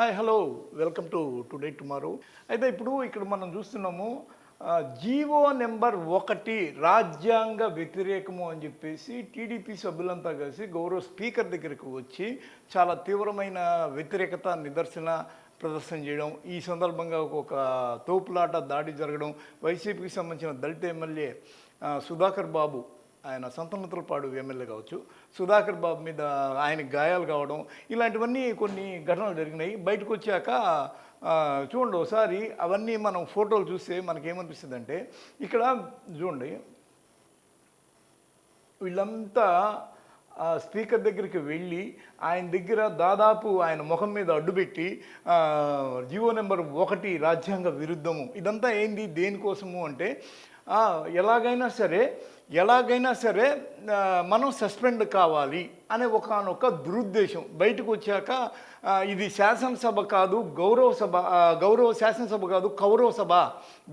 Hi hello welcome to today tomorrow అయితే ఇప్పుడు ఇక్కడ మనం చూస్తున్నాము జీవో నెంబర్ ఒకటి రాజ్యాంగ వ్యతిరేకము అని చెప్పేసి టీడీపీ సభ్యులంతా కలిసి గౌరవ స్పీకర్ దగ్గరికి వచ్చి చాలా తీవ్రమైన వ్యతిరేకత నిదర్శన ప్రదర్శన చేయడం ఈ సందర్భంగా ఒక తోపులాట దాడి జరగడం వైసీపీకి సంబంధించిన దళిత ఎమ్మెల్యే సుధాకర్ బాబు ఆయన సంతనతులపాడు ఎమ్మెల్యే కావచ్చు సుధాకర్ బాబు మీద ఆయనకి గాయాలు కావడం ఇలాంటివన్నీ కొన్ని ఘటనలు జరిగినాయి. బయటకు వచ్చాక చూడండి ఒకసారి అవన్నీ మనం ఫోటోలు చూస్తే మనకేమనిపిస్తుంది అంటే ఇక్కడ చూడండి వీళ్ళంతా స్పీకర్ దగ్గరికి వెళ్ళి ఆయన దగ్గర దాదాపు ఆయన ముఖం మీద అడ్డుపెట్టి జియో జీవో నెంబర్ ఒకటి రాజ్యాంగ విరుద్ధము. ఇదంతా ఏంది దేనికోసము అంటే ఎలాగైనా సరే ఎలాగైనా సరే మనం సస్పెండ్ కావాలి అనే ఒకనొక దురుద్దేశం. బయటకు వచ్చాక ఇది శాసనసభ కాదు గౌరవ సభ గౌరవ శాసనసభ కాదు కౌరవ సభ.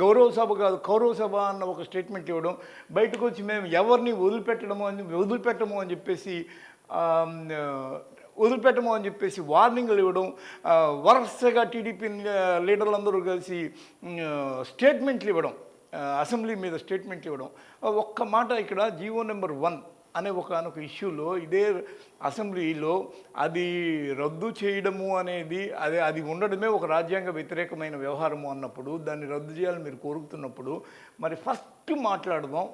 గౌరవ సభ కాదు కౌరవ సభ అన్న ఒక స్టేట్మెంట్ ఇవ్వడం. బయటకు వచ్చి మేము ఎవరిని వదిలిపెట్టడము అని వదిలిపెట్టము అని చెప్పేసి వదిలిపెట్టము అని చెప్పేసి వార్నింగ్లు ఇవ్వడం. వరుసగా టీడీపీ లీడర్లందరూ కలిసి స్టేట్మెంట్లు ఇవ్వడం. అసెంబ్లీ మీద స్టేట్మెంట్లు ఇవ్వడం. ఒక్క మాట ఇక్కడ జీవో నెంబర్ వన్ అనే ఒక ఇష్యూలో ఇదే అసెంబ్లీలో అది రద్దు చేయడము అనేది అదే అది ఉండడమే ఒక రాజ్యాంగ వ్యతిరేకమైన వ్యవహారము అన్నప్పుడు దాన్ని రద్దు చేయాలని మీరు కోరుకుతున్నప్పుడు మరి ఫస్ట్ మాట్లాడదాం.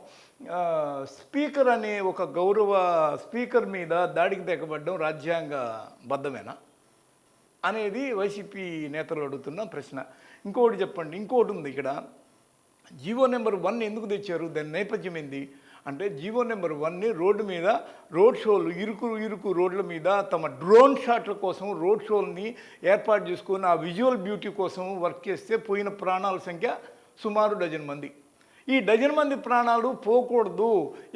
స్పీకర్ అనే ఒక గౌరవ స్పీకర్ మీద దాడికి తెగబడడం రాజ్యాంగ బద్ధమేనా అనేది వైసీపీ నేతలు అడుగుతున్న ప్రశ్న. ఇంకోటి చెప్పండి ఇంకోటి ఉంది ఇక్కడ. జీవో నెంబర్ వన్ ఎందుకు తెచ్చారు? దాని నేపథ్యం ఏంది? అంటే జీవో నెంబర్ వన్ని రోడ్డు మీద రోడ్ షోలు ఇరుకు ఇరుకు రోడ్ల మీద తమ డ్రోన్ షాట్ల కోసం రోడ్ షోల్ని ఏర్పాటు చేసుకొని ఆ విజువల్ బ్యూటీ కోసం వర్క్ చేస్తే పోయిన ప్రాణాల సంఖ్య సుమారు డజన్ మంది. ఈ డజన్ మంది ప్రాణాలు పోకూడదు.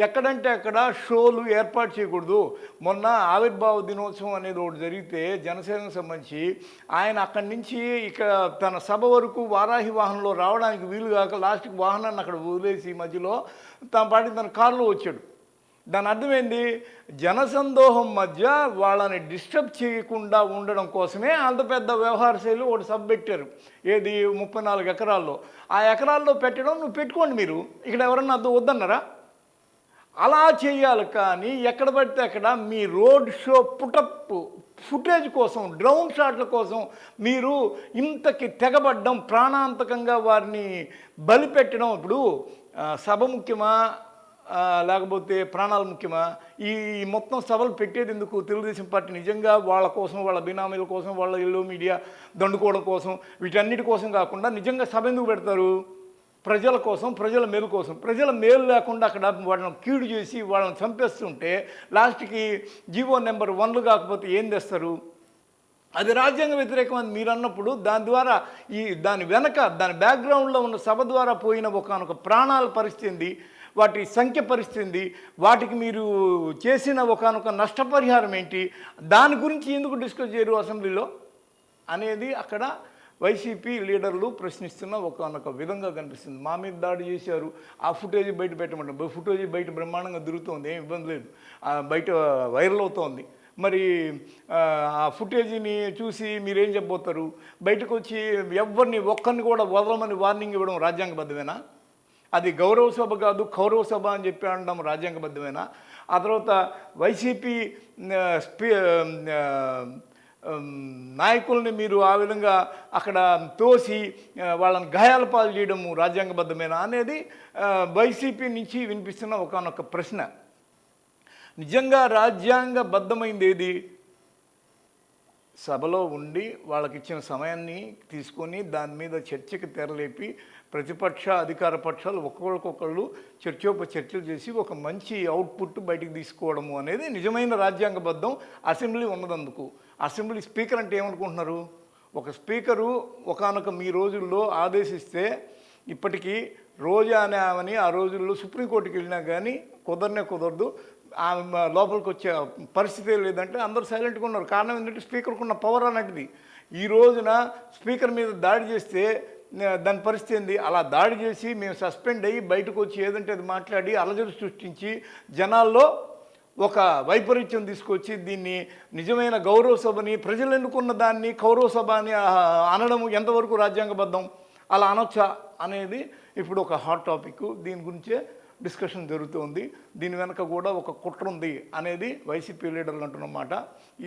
ఎక్కడంటే అక్కడ షోలు ఏర్పాటు చేయకూడదు. మొన్న ఆవిర్భావ దినోత్సవం అనేది ఒకటి జరిగితే జనసేనకు సంబంధించి ఆయన అక్కడి నుంచి ఇక తన సభ వరకు వారాహి వాహనంలో రావడానికి వీలు కాక లాస్ట్కి వాహనాన్ని అక్కడ వదిలేసి మధ్యలో తన పాటి తన కారులో వచ్చాడు. దాని అర్థం జనసందోహం మధ్య వాళ్ళని డిస్టర్బ్ చేయకుండా ఉండడం కోసమే అంత పెద్ద వ్యవహార శైలి ఒకటి సబ్ పెట్టారు. ఏది? ముప్పై నాలుగు ఎకరాల్లో. ఆ ఎకరాల్లో పెట్టడం నువ్వు పెట్టుకోండి మీరు. ఇక్కడ ఎవరన్నా అద్దు వద్దన్నారా? అలా చేయాలి కానీ ఎక్కడ పడితే అక్కడ మీ road show put up footage కోసం డ్రౌన్ షాట్ల కోసం మీరు ఇంతకి తెగబడ్డం ప్రాణాంతకంగా వారిని బలిపెట్టడం ఇప్పుడు సభ ముఖ్యమా? లేకపోతే ప్రాణాలు ముఖ్యమా? ఈ మొత్తం సభలు పెట్టేది ఎందుకు? తెలుగుదేశం పార్టీ నిజంగా వాళ్ళ కోసం వాళ్ళ బినామీల కోసం వాళ్ళ ఎల్లో మీడియా దండుకోవడం కోసం వీటన్నిటి కోసం కాకుండా నిజంగా సభ ఎందుకు పెడతారు? ప్రజల కోసం ప్రజల మేలు కోసం. ప్రజల మేలు లేకుండా అక్కడ వాళ్ళని కీడు చేసి వాళ్ళని చంపేస్తుంటే లాస్ట్కి జీవో నెంబర్ వన్లు కాకపోతే ఏం తెస్తారు? అది రాజ్యాంగ వ్యతిరేకం అని మీరు అన్నప్పుడు దాని ద్వారా ఈ దాని వెనక దాని బ్యాక్గ్రౌండ్లో ఉన్న సభ ద్వారా పోయిన ఒకనొక ప్రాణాల పరిస్థితి వాటి సంఖ్య పరిస్థితి వాటికి మీరు చేసిన ఒకనొక నష్టపరిహారం ఏంటి దాని గురించి ఎందుకు డిస్కస్ చేయరు అసెంబ్లీలో? అనేది అక్కడ వైసీపీ లీడర్లు ప్రశ్నిస్తున్న ఒకనొక విధంగా కనిపిస్తుంది. మా మీద దాడి చేశారు. ఆ ఫుటేజ్ బయట పెట్టమంటారు ఫుటేజ్ బయట బ్రహ్మాండంగా దొరుకుతుంది ఏం ఇబ్బంది లేదు. బయట వైరల్ అవుతోంది. మరి ఆ, ఆ ఫుటేజీని చూసి మీరేం చెప్పబోతారు? బయటకు వచ్చి ఎవరిని ఒక్కరిని కూడా వదలమని వార్నింగ్ ఇవ్వడం రాజ్యాంగబద్ధమేనా? అది గౌరవ సభ కాదు కౌరవ సభ అని చెప్పి అనడం రాజ్యాంగబద్ధమేనా? ఆ తర్వాత వైసీపీ స్పీ నాయకుల్ని మీరు ఆ విధంగా అక్కడ తోసి వాళ్ళని గాయాల పాలు చేయడము రాజ్యాంగబద్ధమేనా అనేది వైసీపీ నుంచి వినిపిస్తున్న ఒకనొక ప్రశ్న. నిజంగా రాజ్యాంగబద్ధమైంది ఏది? సభలో ఉండి వాళ్ళకి ఇచ్చిన సమయాన్ని తీసుకొని దాని మీద చర్చకి తెరలేపి ప్రతిపక్ష అధికార పక్షాలు ఒక్కొక్కరికొకళ్ళు చర్చోప చర్చలు చేసి ఒక మంచి అవుట్పుట్ బయటికి తీసుకోవడము అనేది నిజమైన రాజ్యాంగబద్ధం అసెంబ్లీ ఉన్నదందుకు. అసెంబ్లీ స్పీకర్ అంటే ఏమనుకుంటున్నారు? ఒక స్పీకరు ఒకనొక మీ రోజుల్లో ఆదేశిస్తే ఇప్పటికీ రోజా అనే ఆమెని ఆ రోజుల్లో సుప్రీంకోర్టుకి వెళ్ళినా కానీ కుదరనే కుదరదు. లోపలికి వచ్చే పరిస్థితి లేదంటే అందరూ సైలెంట్గా ఉన్నారు. కారణం ఏంటంటే స్పీకర్కి ఉన్న పవర్ అన్నట్టుది ఈ రోజున స్పీకర్ మీద దాడి చేస్తే దాని పరిస్థితి ఏంది? అలా దాడి చేసి మేము సస్పెండ్ అయ్యి బయటకు వచ్చి ఏదంటే అది మాట్లాడి అలజడి సృష్టించి జనాల్లో ఒక వైపరీత్యం తీసుకొచ్చి దీన్ని నిజమైన గౌరవ సభని ప్రజలు ఎన్నుకున్న దాన్ని కౌరవ సభ అని అనడం ఎంతవరకు రాజ్యాంగబద్ధం? అలా అనొచ్చా? అనేది ఇప్పుడు ఒక హాట్ టాపిక్ దీని గురించే డిస్కషన్ జరుగుతుంది. దీని వెనక కూడా ఒక కుట్ర ఉంది అనేది వైసీపీ లీడర్లు అంటున్నమాట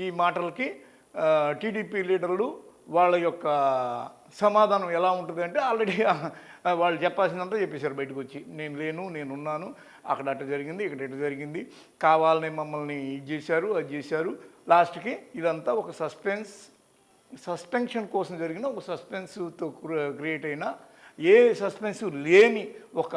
ఈ మాటలకి టీడీపీ లీడర్లు వాళ్ళ యొక్క సమాధానం ఎలా ఉంటుంది అంటే ఆల్రెడీ వాళ్ళు చెప్పాల్సినంత చెప్పేశారు బయటకు వచ్చి నేను లేను నేను ఉన్నాను అక్కడ అట్ట జరిగింది ఇక్కడ ఇటు జరిగింది కావాలని మమ్మల్ని ఇది చేశారు అది చేశారు. లాస్ట్కి ఇదంతా ఒక సస్పెన్స్ సస్పెన్షన్ కోసం జరిగిన ఒక సస్పెన్స్తో క్రియేట్ అయిన ఏ సస్పెన్స్ లేని ఒక